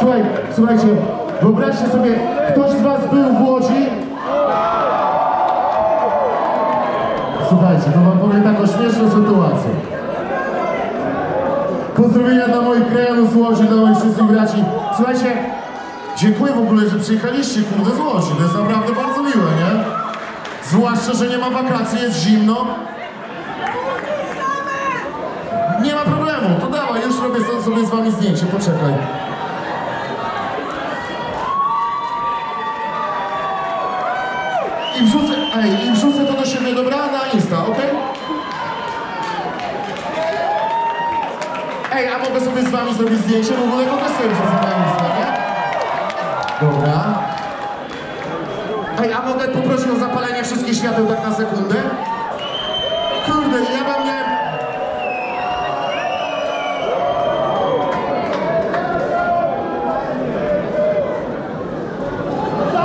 Słuchaj, słuchajcie, wyobraźcie sobie, ktoś z was był w Łodzi? Słuchajcie, to wam powiem taką śmieszną sytuację. Pozdrowienia dla moich krajanów z Łodzi, dla moich wszystkich braci. Słuchajcie, dziękuję w ogóle, że przyjechaliście, kurde, z Łodzi. To jest naprawdę bardzo miłe, nie? Zwłaszcza, że nie ma wakacji, jest zimno. Nie ma problemu, to dawaj, już robię so- sobie z wami zdjęcie, poczekaj. I wrzucę, ej, i wrzucę to do siebie, dobra? Na Insta, okej? Ej, a mogę sobie z wami zrobić zdjęcie? W ogóle to też sobie wrzucę na Insta, nie? Dobra. Ej, a mogę poprosić o zapalenie wszystkich świateł tak na sekundę? Kurde, ja wam miałem...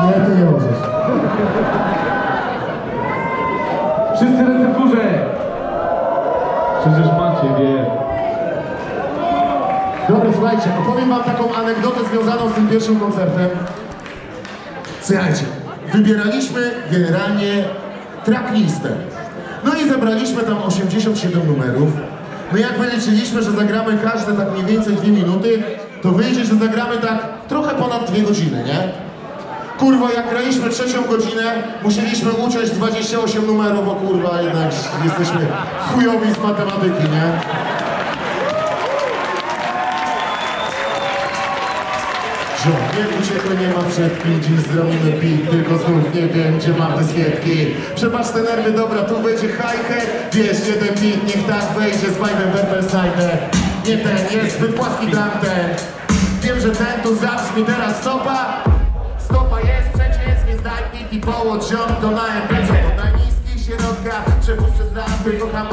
Nie, ty nie możesz. Wszyscy ręce w górze! Przecież macie, wie. Dobra, słuchajcie, opowiem wam taką anegdotę związaną z tym pierwszym koncertem. Słuchajcie, wybieraliśmy generalnie tracklistę. No i zebraliśmy tam 87 numerów. No jak wyliczyliśmy, że zagramy każde tak mniej więcej 2 minuty, to wyjdzie, że zagramy tak trochę ponad 2 godziny, nie? Kurwa, jak graliśmy trzecią godzinę, musieliśmy uciąć 28 numerów, kurwa, jednak jesteśmy chujowi z matematyki, nie? Nie uciekły, nie ma przedki, dziś zrobimy pik, tylko znów nie wiem, gdzie mam dyskietki. Przebacz te nerwy, dobra, tu będzie hi-hat, wiesz, jeden pik, niech tak wejdzie z Bajnem Werbersnajder. Nie ten, jest zbyt płaski tamten. Wiem, że ten tu zabrzmi teraz stopa i połod ziom do majątnego. Po najniskich środkach przepuszczę z lampy, kocham